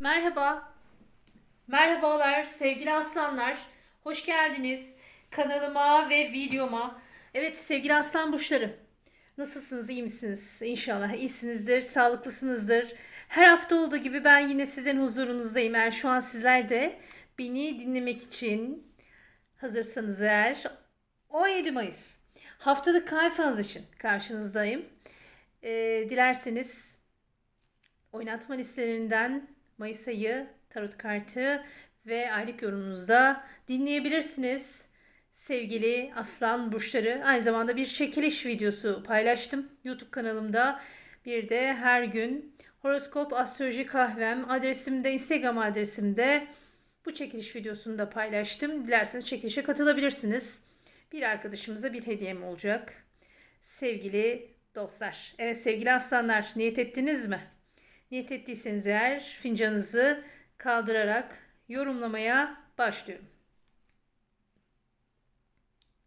Merhaba. Merhabalar sevgili aslanlar. Hoş geldiniz kanalıma ve videoma. Evet sevgili aslan burçları. Nasılsınız? iyi misiniz? İnşallah iyisinizdir, sağlıklısınızdır. Her hafta olduğu gibi ben yine sizin huzurunuzdayım. Eğer şu an sizler de beni dinlemek için hazırsanız eğer 17 Mayıs haftalık kahve için karşınızdayım. Ee, dilerseniz oynatma listelerinden Mayıs ayı tarot kartı ve aylık yorumunuzda dinleyebilirsiniz. Sevgili aslan burçları aynı zamanda bir çekiliş videosu paylaştım YouTube kanalımda. Bir de her gün horoskop astroloji kahvem adresimde Instagram adresimde bu çekiliş videosunu da paylaştım. Dilerseniz çekilişe katılabilirsiniz. Bir arkadaşımıza bir hediyem olacak. Sevgili dostlar. Evet sevgili aslanlar niyet ettiniz mi? Niyet ettiyseniz eğer fincanınızı kaldırarak yorumlamaya başlıyorum.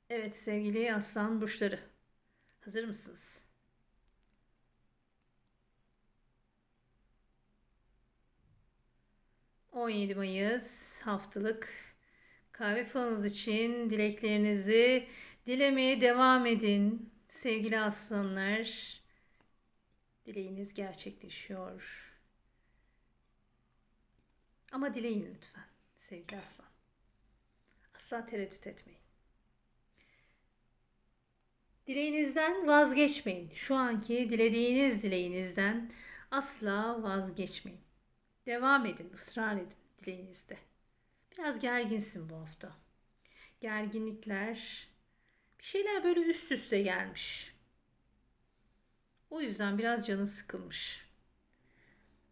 Evet sevgili aslan burçları. Hazır mısınız? ...17 Mayıs haftalık kahve falınız için dileklerinizi dilemeye devam edin. Sevgili aslanlar, dileğiniz gerçekleşiyor. Ama dileyin lütfen sevgili aslan. Asla tereddüt etmeyin. Dileğinizden vazgeçmeyin. Şu anki dilediğiniz dileğinizden asla vazgeçmeyin. Devam edin, ısrar edin dileğinizde. Biraz gerginsin bu hafta. Gerginlikler, bir şeyler böyle üst üste gelmiş. O yüzden biraz canın sıkılmış.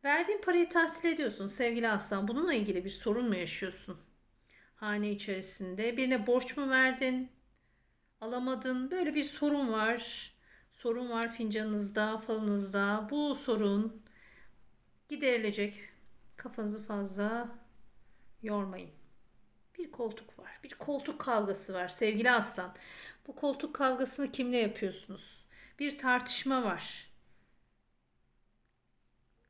Verdiğin parayı tahsil ediyorsun sevgili aslan. Bununla ilgili bir sorun mu yaşıyorsun? Hane içerisinde birine borç mu verdin? Alamadın. Böyle bir sorun var. Sorun var fincanınızda, falınızda. Bu sorun giderilecek. Kafanızı fazla yormayın. Bir koltuk var. Bir koltuk kavgası var sevgili aslan. Bu koltuk kavgasını kimle yapıyorsunuz? Bir tartışma var.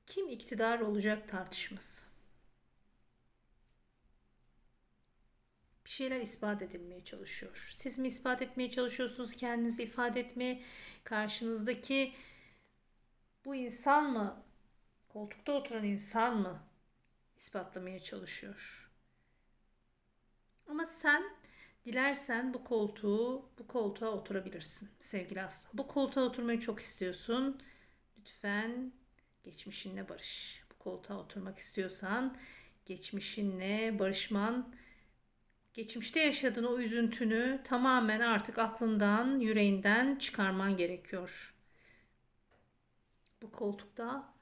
Kim iktidar olacak tartışması. Bir şeyler ispat edilmeye çalışıyor. Siz mi ispat etmeye çalışıyorsunuz? Kendinizi ifade etmeye karşınızdaki bu insan mı? Koltukta oturan insan mı ispatlamaya çalışıyor? Ama sen dilersen bu koltuğu, bu koltuğa oturabilirsin sevgili aslan. Bu koltuğa oturmayı çok istiyorsun. Lütfen geçmişinle barış. Bu koltuğa oturmak istiyorsan geçmişinle barışman, geçmişte yaşadığın o üzüntünü tamamen artık aklından, yüreğinden çıkarman gerekiyor. Bu koltukta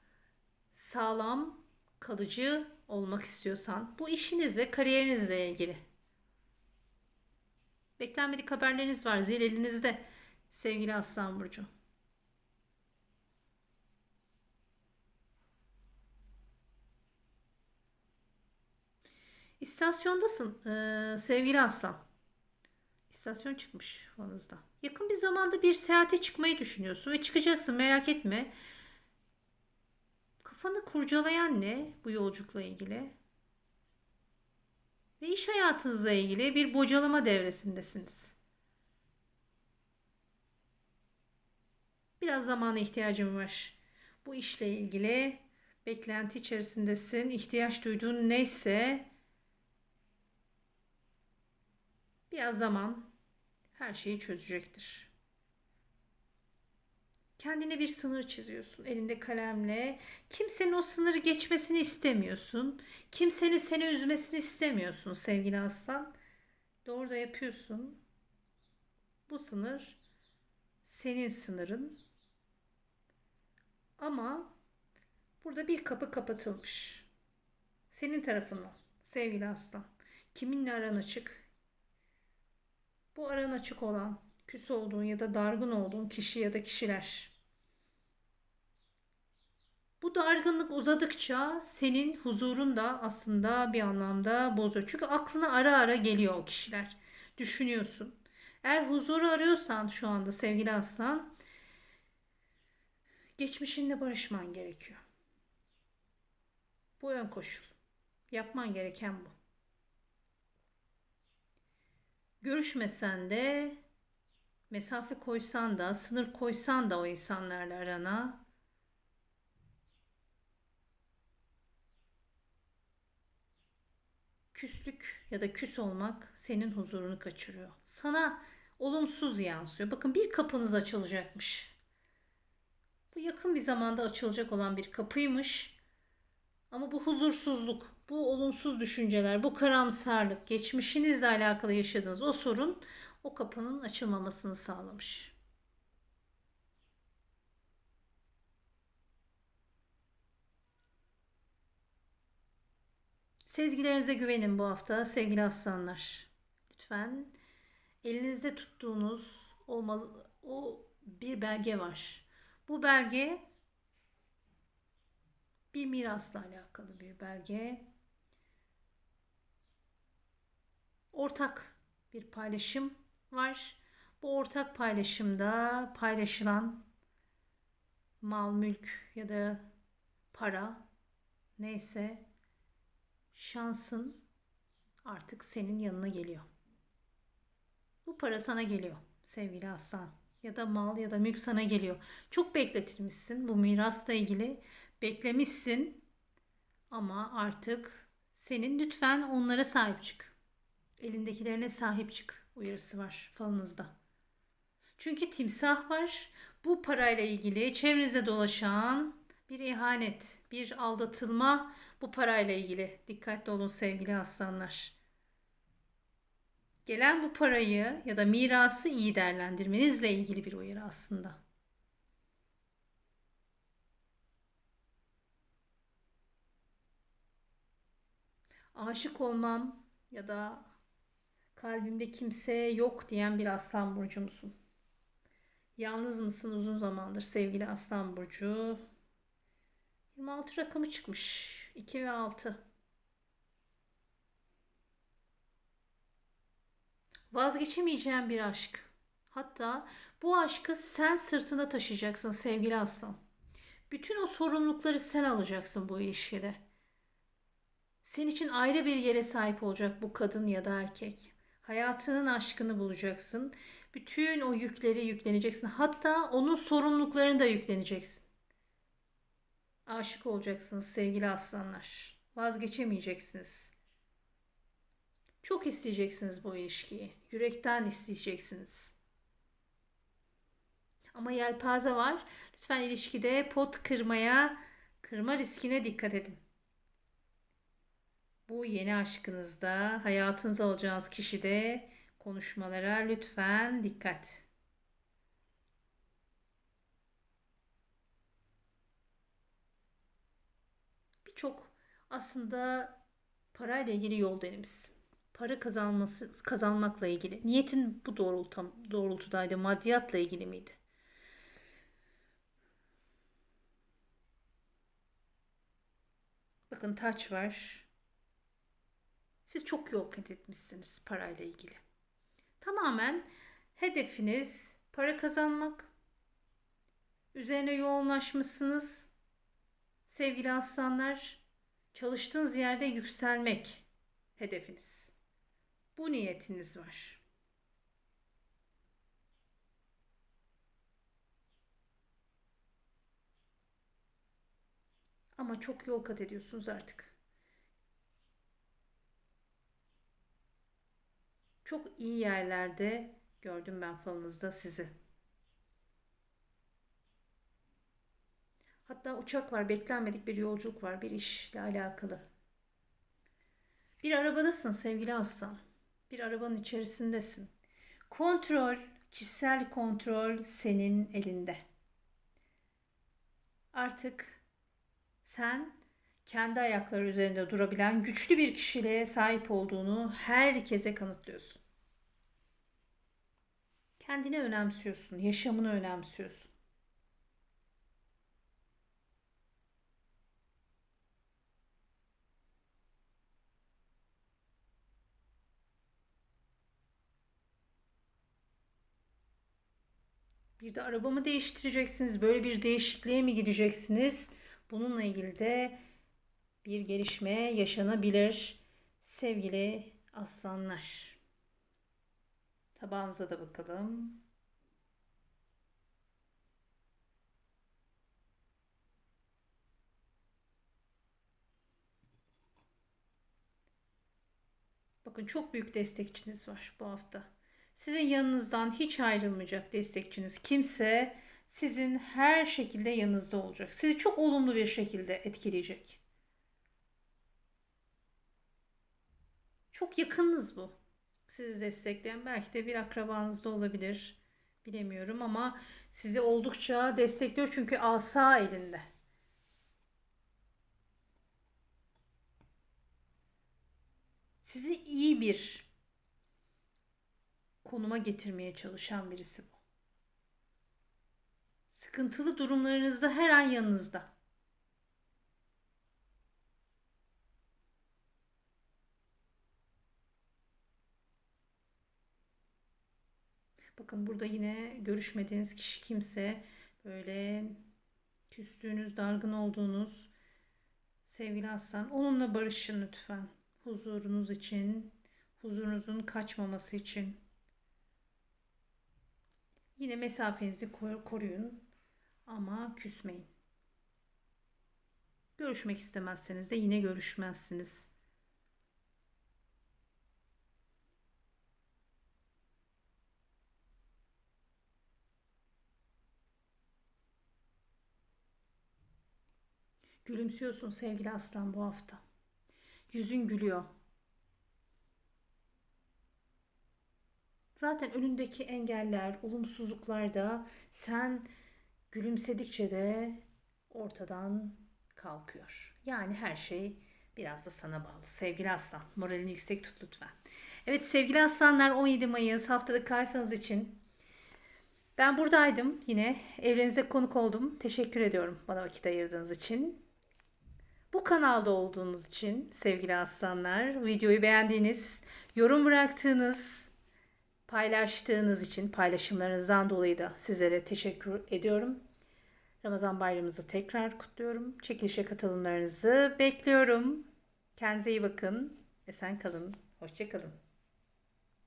sağlam, kalıcı olmak istiyorsan bu işinizle, kariyerinizle ilgili. Beklenmedik haberleriniz var zil elinizde sevgili Aslan Burcu. İstasyondasın ee, sevgili Aslan. İstasyon çıkmış fanınızda. Yakın bir zamanda bir seyahate çıkmayı düşünüyorsun ve çıkacaksın merak etme. Kafanı kurcalayan ne bu yolculukla ilgili? Ve iş hayatınızla ilgili bir bocalama devresindesiniz. Biraz zamana ihtiyacım var. Bu işle ilgili beklenti içerisindesin. İhtiyaç duyduğun neyse biraz zaman her şeyi çözecektir. Kendine bir sınır çiziyorsun elinde kalemle. Kimsenin o sınırı geçmesini istemiyorsun. Kimsenin seni üzmesini istemiyorsun sevgili aslan. Doğru da yapıyorsun. Bu sınır senin sınırın. Ama burada bir kapı kapatılmış. Senin tarafından sevgili aslan. Kiminle aran açık? Bu aran açık olan küs olduğun ya da dargın olduğun kişi ya da kişiler. Bu dargınlık uzadıkça senin huzurun da aslında bir anlamda bozuyor. Çünkü aklına ara ara geliyor o kişiler. Düşünüyorsun. Eğer huzuru arıyorsan şu anda sevgili aslan geçmişinle barışman gerekiyor. Bu ön koşul. Yapman gereken bu. Görüşmesen de mesafe koysan da, sınır koysan da o insanlarla arana küslük ya da küs olmak senin huzurunu kaçırıyor. Sana olumsuz yansıyor. Bakın bir kapınız açılacakmış. Bu yakın bir zamanda açılacak olan bir kapıymış. Ama bu huzursuzluk, bu olumsuz düşünceler, bu karamsarlık, geçmişinizle alakalı yaşadığınız o sorun o kapının açılmamasını sağlamış. Sezgilerinize güvenin bu hafta sevgili aslanlar. Lütfen elinizde tuttuğunuz olmalı o bir belge var. Bu belge bir mirasla alakalı bir belge. Ortak bir paylaşım var. Bu ortak paylaşımda paylaşılan mal, mülk ya da para neyse şansın artık senin yanına geliyor. Bu para sana geliyor sevgili aslan. Ya da mal ya da mülk sana geliyor. Çok bekletilmişsin bu mirasla ilgili. Beklemişsin ama artık senin lütfen onlara sahip çık. Elindekilerine sahip çık uyarısı var falınızda. Çünkü timsah var. Bu parayla ilgili çevrenizde dolaşan bir ihanet, bir aldatılma bu parayla ilgili. Dikkatli olun sevgili aslanlar. Gelen bu parayı ya da mirası iyi değerlendirmenizle ilgili bir uyarı aslında. Aşık olmam ya da kalbimde kimse yok diyen bir aslan burcu musun? Yalnız mısın uzun zamandır sevgili aslan burcu? 26 rakamı çıkmış. 2 ve 6. Vazgeçemeyeceğim bir aşk. Hatta bu aşkı sen sırtında taşıyacaksın sevgili aslan. Bütün o sorumlulukları sen alacaksın bu ilişkide. Senin için ayrı bir yere sahip olacak bu kadın ya da erkek. Hayatının aşkını bulacaksın. Bütün o yükleri yükleneceksin. Hatta onun sorumluluklarını da yükleneceksin. Aşık olacaksınız sevgili aslanlar. Vazgeçemeyeceksiniz. Çok isteyeceksiniz bu ilişkiyi. Yürekten isteyeceksiniz. Ama yelpaze var. Lütfen ilişkide pot kırmaya, kırma riskine dikkat edin. Bu yeni aşkınızda hayatınıza alacağınız kişide konuşmalara lütfen dikkat. Birçok aslında parayla ilgili yol denemişsin. Para kazanması kazanmakla ilgili. Niyetin bu doğrultu, doğrultudaydı. Maddiyatla ilgili miydi? Bakın taç var. Siz çok yol kat etmişsiniz parayla ilgili. Tamamen hedefiniz para kazanmak. Üzerine yoğunlaşmışsınız. Sevgili aslanlar, çalıştığınız yerde yükselmek hedefiniz. Bu niyetiniz var. Ama çok yol kat ediyorsunuz artık. Çok iyi yerlerde gördüm ben falınızda sizi. Hatta uçak var, beklenmedik bir yolculuk var, bir işle alakalı. Bir arabadasın sevgili aslan. Bir arabanın içerisindesin. Kontrol, kişisel kontrol senin elinde. Artık sen kendi ayakları üzerinde durabilen güçlü bir kişiliğe sahip olduğunu herkese kanıtlıyorsun. Kendini önemsiyorsun, yaşamını önemsiyorsun. Bir de arabamı değiştireceksiniz. Böyle bir değişikliğe mi gideceksiniz? Bununla ilgili de bir gelişme yaşanabilir sevgili aslanlar. Tabağınıza da bakalım. Bakın çok büyük destekçiniz var bu hafta. Sizin yanınızdan hiç ayrılmayacak destekçiniz. Kimse sizin her şekilde yanınızda olacak. Sizi çok olumlu bir şekilde etkileyecek. Çok yakınınız bu. Sizi destekleyen belki de bir akrabanız da olabilir. Bilemiyorum ama sizi oldukça destekliyor çünkü asa elinde. Sizi iyi bir konuma getirmeye çalışan birisi bu. Sıkıntılı durumlarınızda her an yanınızda. Bakın burada yine görüşmediğiniz kişi kimse böyle küstüğünüz, dargın olduğunuz sevgili aslan onunla barışın lütfen. Huzurunuz için, huzurunuzun kaçmaması için. Yine mesafenizi koruyun ama küsmeyin. Görüşmek istemezseniz de yine görüşmezsiniz. Gülümsüyorsun sevgili aslan bu hafta. Yüzün gülüyor. Zaten önündeki engeller, olumsuzluklar da sen gülümsedikçe de ortadan kalkıyor. Yani her şey biraz da sana bağlı. Sevgili aslan, moralini yüksek tut lütfen. Evet sevgili aslanlar 17 Mayıs haftada kayfanız için ben buradaydım yine. Evrenize konuk oldum. Teşekkür ediyorum bana vakit ayırdığınız için. Bu kanalda olduğunuz için sevgili aslanlar, videoyu beğendiğiniz, yorum bıraktığınız, paylaştığınız için paylaşımlarınızdan dolayı da sizlere teşekkür ediyorum. Ramazan bayramınızı tekrar kutluyorum. Çekilişe katılımlarınızı bekliyorum. Kendinize iyi bakın. Esen kalın. Hoşçakalın.